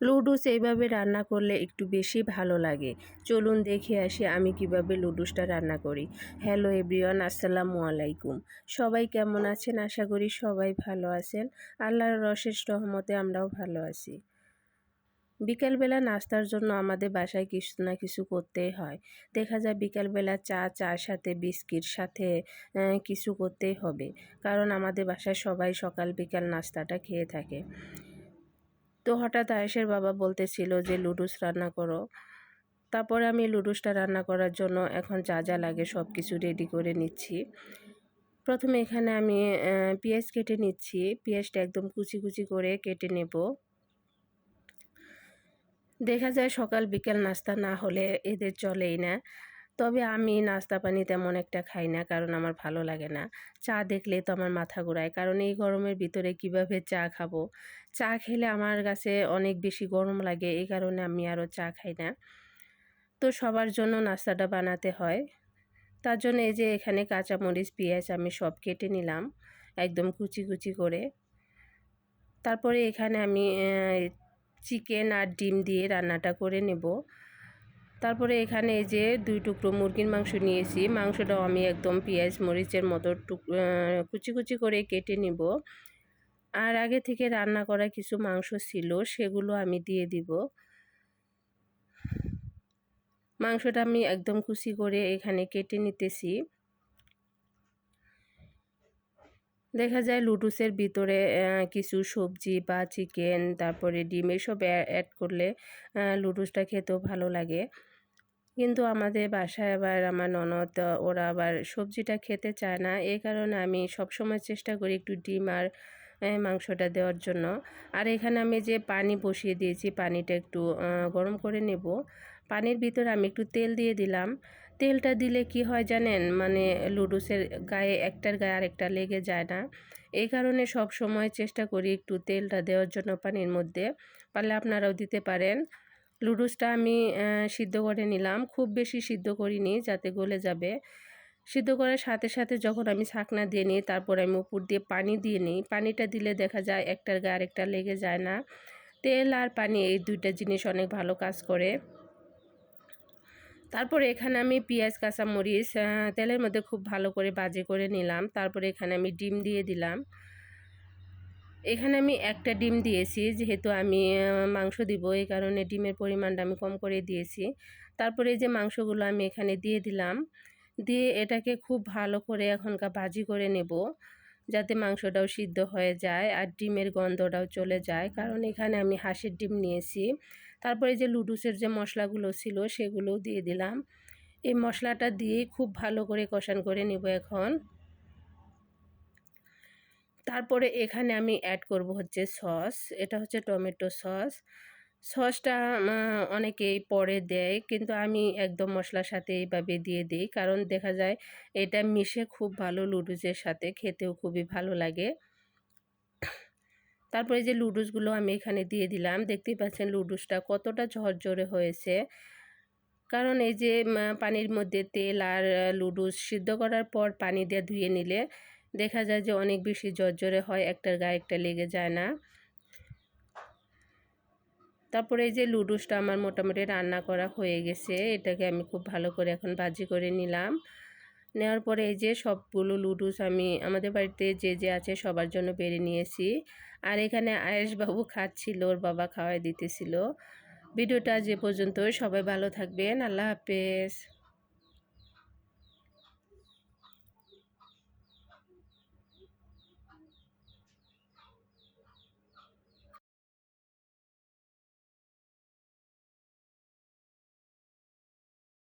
লুডুস এইভাবে রান্না করলে একটু বেশি ভালো লাগে। চলুন দেখে আসি আমি কীভাবে লুডুসটা রান্না করি। হ্যালো এভরিওয়ান, আসসালামু আলাইকুম। সবাই কেমন আছেন? আশা করি সবাই ভালো আছেন। আল্লাহর রশেষ রহমতে আমরাও ভালো আছি। বিকালবেলা নাস্তার জন্য আমাদের বাসায় কিছু না কিছু করতেই হয়। দেখা যায় বিকালবেলা চা, চার সাথে বিস্কিট, সাথে কিছু করতেই হবে। কারণ আমাদের বাসায় সবাই সকাল বিকাল নাস্তাটা খেয়ে থাকে। তো হঠাৎ আয়েসের বাবা বলতেছিল যে, লুডুস রান্না করো। তারপরে আমি লুডুসটা রান্না করার জন্য এখন যা যা লাগে সব কিছু রেডি করে নিচ্ছি। প্রথমে এখানে আমি পেঁয়াজ কেটে নিচ্ছি। পেঁয়াজটা একদম কুচি কুচি করে কেটে নেব। দেখা যায় সকাল বিকেল নাস্তা না হলে এদের চলেই না। তবে আমি নাস্তা পানি তেমন একটা খাই না, কারণ আমার ভালো লাগে না। চা দেখলে তো আমার মাথা ঘোরায়। কারণ এই গরমের ভিতরে কীভাবে চা খাব? চা খেলে আমার কাছে অনেক বেশি গরম লাগে, এই কারণে আমি আরও চা খাই না। তো সবার জন্য নাস্তাটা বানাতে হয়। তার জন্য এই যে এখানে কাঁচামরিচ, পেঁয়াজ আমি সব কেটে নিলাম, একদম কুচি কুচি করে। তারপরে এখানে আমি চিকেন আর ডিম দিয়ে রান্নাটা করে নেব। তারপরে এখানে এই যে দুই টুকরো মুরগির মাংস নিয়েছি। মাংসটাও আমি একদম পেঁয়াজ, মরিচের মতো টুক কুচি কুচি করে কেটে নিব। আর আগে থেকে রান্না করা কিছু মাংস ছিল, সেগুলো আমি দিয়ে দিব। মাংসটা আমি একদম কুচি করে এখানে কেটে নিতেছি। দেখা যায় লুডুসের ভিতরে কিছু সবজি বা চিকেন, তারপরে ডিম এসব অ্যাড করলে লুডুসটা খেতেও ভালো লাগে। কিন্তু আমাদের বাসায় আবার আমার ননদ ওরা আবার সবজিটা খেতে চায় না। এই কারণে আমি সবসময় চেষ্টা করি একটু ডিম আর মাংসটা দেওয়ার জন্য। আর এখানে আমি যে পানি বসিয়ে দিয়েছি, পানিটা একটু গরম করে নেব। পানির ভিতরে আমি একটু তেল দিয়ে দিলাম। তেলটা দিলে কি হয় জানেন? মানে লুডুসের গায়ে একটার গায়ে আরেকটা লেগে যায় না। এই কারণে সব সময় চেষ্টা করি একটু তেলটা দেওয়ার জন্য পানির মধ্যে। পারলে আপনারাও দিতে পারেন। লুডুসটা আমি সিদ্ধ করে নিলাম। খুব বেশি সিদ্ধ করিনি যাতে গলে যাবে। সিদ্ধ করার সাথে সাথে যখন আমি ছাকনা দিয়ে নিই, তারপর আমি উপর দিয়ে পানি দিয়ে নিই। পানিটা দিলে দেখা যায় একটার গায়ে আরেকটা লেগে যায় না। তেল আর পানি এই দুইটা জিনিস অনেক ভালো কাজ করে। তারপরে এখানে আমি পেঁয়াজ, কাঁচামরিচ তেলের মধ্যে খুব ভালো করে বাজে করে নিলাম। তারপরে এখানে আমি ডিম দিয়ে দিলাম। এখানে আমি একটা ডিম দিয়েছি, যেহেতু আমি মাংস দিব, এই কারণে ডিমের পরিমাণটা আমি কম করে দিয়েছি। তারপরে যে মাংসগুলো আমি এখানে দিয়ে দিলাম, দিয়ে এটাকে খুব ভালো করে এখনকার ভাজি করে নেব। যাতে মাংসটাও সিদ্ধ হয়ে যায় আর ডিমের গন্ধটাও চলে যায়। কারণ এখানে আমি হাঁসের ডিম নিয়েছি। তারপরে যে লুডুসের যে মশলাগুলো ছিল সেগুলোও দিয়ে দিলাম। এই মশলাটা দিয়ে খুব ভালো করে কষান করে নেব এখন। তারপরে এখানে আমি অ্যাড করব হচ্ছে সস এটা হচ্ছে টমেটো সস সসটা অনেকেই পরে দেয়। কিন্তু আমি একদম মশলার সাথে এইভাবে দিয়ে দিই। কারণ দেখা যায় এটা মিশে খুব ভালো লুডুসের সাথে, খেতেও খুবই ভালো লাগে। তারপরে যে লুডুসগুলো আমি এখানে দিয়ে দিলাম। দেখতেই পাচ্ছেন লুডুসটা কতটা ঝরঝরে হয়েছে। কারণ এই যে পানির মধ্যে তেল আর লুডুস সিদ্ধ করার পর পানি দিয়ে ধুয়ে নিলে দেখা যায় যে অনেক বেশি ঝরঝরে হয়, একটার গায়ে একটা লেগে যায় না। তারপরে এই যে লুডুসটা আমার মোটামুটি রান্না করা হয়ে গেছে, এটাকে আমি খুব ভালো করে এখন ভাজি করে নিলাম। নেওয়ার পরে এই যে সবগুলো লুডুস আমি আমাদের বাড়িতে যে যে আছে সবার জন্য বেড়ে নিয়েছি। আর এখানে আয়েশবাবু খাচ্ছিল, ওর বাবা খাওয়াই দিতেছিল। ভিডিওটা যে পর্যন্ত সবাই ভালো থাকবেন, আল্লাহ হাফেজ।